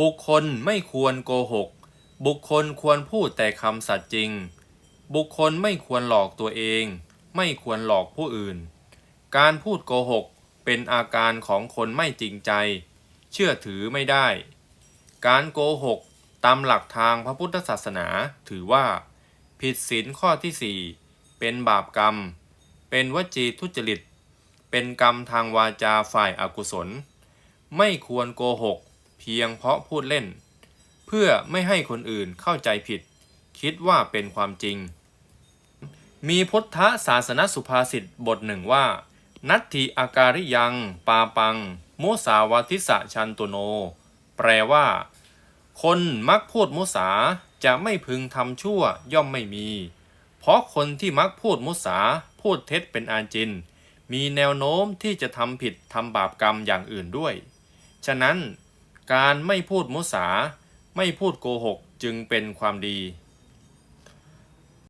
บุคคลไม่ควรโกหก บุคคลควรพูดแต่คำสัตย์จริง บุคคลไม่ควรหลอกตัวเอง ไม่ควรหลอกผู้อื่น การพูดโกหกเป็นอาการของคนไม่จริงใจ เชื่อถือไม่ได้ การโกหกตามหลักทางพระพุทธศาสนาถือว่า ผิดศีลข้อที่ 4 เป็นบาปกรรม เป็นวจีทุจริต เป็นกรรมทางวาจาฝ่ายอากุศล ไม่ควรโกหก เพียงเพราะพูดเล่น เพื่อไม่ให้คนอื่นเข้าใจผิด คิดว่าเป็นความจริง มีพุทธศาสนสุภาษิตบทหนึ่งว่า นัตถิอาการิยัง ปาปังมุสาวาทิสะชันตุโน แปลว่า คนมักพูดมุสาจะไม่พึงทำชั่วย่อมไม่มี เพราะคนที่มักพูดมุสาพูดเท็จเป็นอาจิน มีแนวโน้มที่จะทำผิดทำบาปกรรมอย่างอื่นด้วย ฉะนั้น การไม่พูดมุสา ไม่พูดโกหกจึงเป็นความดี